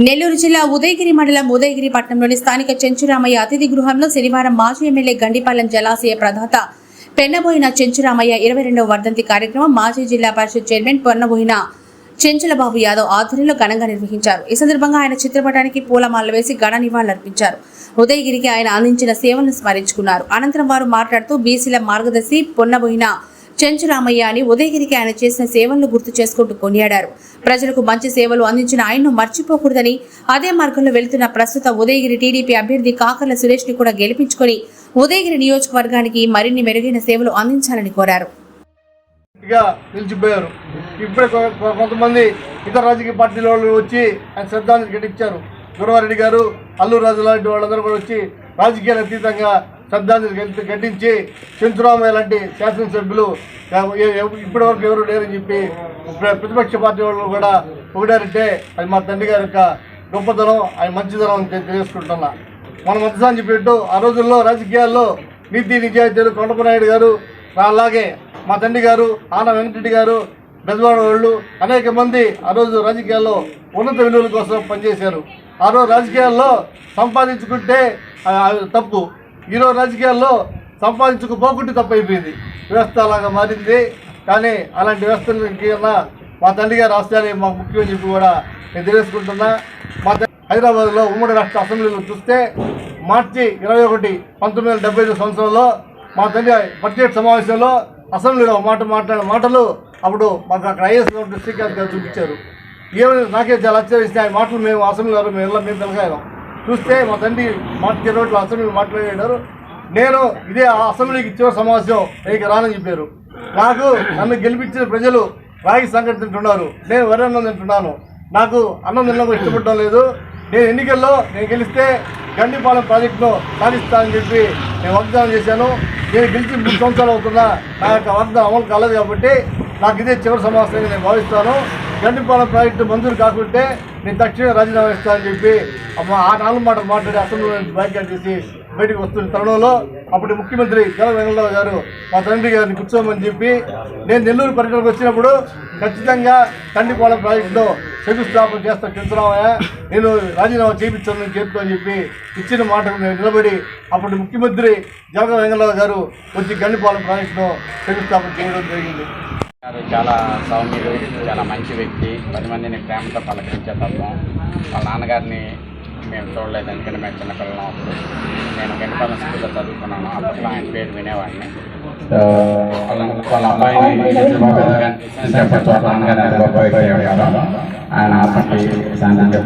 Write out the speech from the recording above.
నెల్లూరు జిల్లా ఉదయగిరి మండలం ఉదయగిరి పట్టణంలోని స్థానిక చెంచురామయ్య అతిథి గృహంలో శనివారం మాజీ ఎమ్మెల్యే గండిపాలెం జలాశయ ప్రదాత పెన్నబోయిన చెంచురామయ్య ఇరవై రెండవ వర్ధంతి కార్యక్రమం మాజీ జిల్లా పరిషత్ చైర్మన్ పొన్నబోయిన చెంచులబాబు యాదవ్ ఆధ్వర్యంలో ఘనంగా నిర్వహించారు. ఈ సందర్భంగా ఆయన చిత్రపటానికి పూలమాలలు వేసి ఘన నివాళులర్పించారు. ఉదయగిరికి ఆయన అందించిన సేవలను స్మరించుకున్నారు. అనంతరం వారు మాట్లాడుతూ బీసీల మార్గదర్శి పొన్నబోయిన చెంచురామయ్య అని ఉదయగిరికి ఆయన చేసిన సేవలను గుర్తు చేసుకుంటూ కొనియాడారు. ప్రజలకు మంచి సేవలు అందించిన ఆయన్ను మర్చిపోకూడదని అదే మార్గంలో వెళ్తున్న ప్రస్తుత ఉదయగిరి టీడీపీ అభ్యర్థి కాకర్ల సురేష్ని కూడా గెలిపించుకొని ఉదయగిరి నియోజకవర్గానికి మరిన్ని మెరుగైన సేవలు అందించాలని కోరారు. నిలిచిపోయారు. ఇప్పుడే కొంతమంది ఇతర రాజకీయ పార్టీల వాళ్ళు వచ్చి ఆయన శ్రద్ధాంజలి ఘటించారు. గురవారెడ్డి గారు అల్లూరు రాజు లాంటి వాళ్ళందరూ కూడా వచ్చి రాజకీయాలు అతీతంగా శ్రద్ధాంజలి ఘటి- ఘటించి చెంచురామయ్య లాంటి శాసనసభ్యులు ఇప్పటి వరకు ఎవరు లేరని చెప్పి ప్రతిపక్ష పార్టీ వాళ్ళు కూడా పొగిడారంటే అది మా తండ్రి గారి యొక్క గొప్పతనం ఆయన మంచితనం అని తెలియజేసుకుంటున్నా. మనం మంచిదని చెప్పినట్టు ఆ రోజుల్లో రాజకీయాల్లో నీతి నిజాయితీలు కొండపనాయుడు గారు అలాగే మా తండ్రి గారు ఆన వెంకటరెడ్డి గారు బెజవాడ వాళ్ళు అనేక మంది ఆ రోజు రాజకీయాల్లో ఉన్నత విలువల కోసం పనిచేశారు. ఆ రోజు రాజకీయాల్లో సంపాదించుకుంటే తప్పు. ఈరోజు రాజకీయాల్లో సంపాదించుకు పోకుంటే తప్పైపోయింది. వ్యవస్థ అలాగా మారింది. కానీ అలాంటి వ్యవస్థలకి మా తండ్రి గారు రాష్ట్రాన్ని మాకు ముఖ్యం చెప్పి కూడా నేను తెలియజేసుకుంటున్నా. మా త- హైదరాబాద్లో ఉమ్మడి రాష్ట్ర అసెంబ్లీలో చూస్తే మార్చి ఇరవై ఒకటి పంతొమ్మిది వందల డెబ్బై ఐదు సంవత్సరంలో మా తండ్రి బడ్జెట్ సమావేశంలో అసెంబ్లీలో మాట మాట్లాడిన మాటలు అప్పుడు మాకు అక్కడ ఐఎస్ శ్రీకాంత్ గారు చూపించారు. ఏమైనా నాకే చాలా ఆశ్చర్యిస్తే ఆయన మాటలు మేము అసెంబ్లీలో మేము వెళ్ళాం మేము పిలకాయడం చూస్తే మా తండ్రి మాట రోడ్లు అసెంబ్లీ మాట్లాడారు. నేను ఇదే ఆ అసెంబ్లీకి ఇచ్చిన సమావేశం నీకు రానని చెప్పారు. నాకు నన్ను గెలిపించిన ప్రజలు రాగి సంగతి తింటున్నారు. నేను వరి అన్నం తింటున్నాను. నాకు అన్నం తినడం ఇష్టపడడం లేదు. నేను ఎన్నికల్లో నేను గెలిస్తే గండిపాలెం ప్రాజెక్టును సాధిస్తానని చెప్పి నేను వాగ్దానం చేశాను. నేను గెలిచి మూడు సంవత్సరాలు అవుతున్నా నా యొక్క వాగ్దానం అమలు కాలేదు కాబట్టి నాకు ఇదే చివరి సమావేశంగా నేను భావిస్తాను. గండిపాలెం ప్రాజెక్టు మంజూరు కాకుంటే నేను తక్షణమే రాజీనామా ఇస్తానని చెప్పి ఆ నాలుగు మాటలు మాట్లాడి అసెంబ్లీలో నుంచి చేసి బయటకు వస్తున్న తరుణంలో అప్పుడు ముఖ్యమంత్రి జల వెంకటరావు గారు మా తండ్రి గారిని కూర్చోమని చెప్పి నేను నెల్లూరు పర్యటనకు వచ్చినప్పుడు ఖచ్చితంగా కండిపాలెం ప్రాజెక్టులో శంకుస్థాపన చేస్తా చంద్రరామయ్య నేను రాజీనామా చేయించాను చెప్తా చెప్పి ఇచ్చిన మాటకు నేను నిలబడి అప్పుడు ముఖ్యమంత్రి జగన్ వెంకటరావు గారు వచ్చి గండిపాలెం ప్రాజెక్టును శంకుస్థాపన చేయడం జరిగింది. గారు చాలా సౌమ్యుడు చాలా మంచి వ్యక్తి. పది మందిని ప్రేమతో పలకరించే తత్వం. వాళ్ళ నాన్నగారిని మేము చూడలేదు ఎందుకంటే మేము చిన్నపిల్లలం అప్పుడు. నేను గణపతి స్కూల్లో చదువుకున్నాను. అప్పట్లో ఆయన పేరు వినేవాడిని. వాళ్ళ వాళ్ళ అబ్బాయిని చెప్పచ్చు వాళ్ళ నాన్నగారు ఆయన ఆత్మకి శాంతి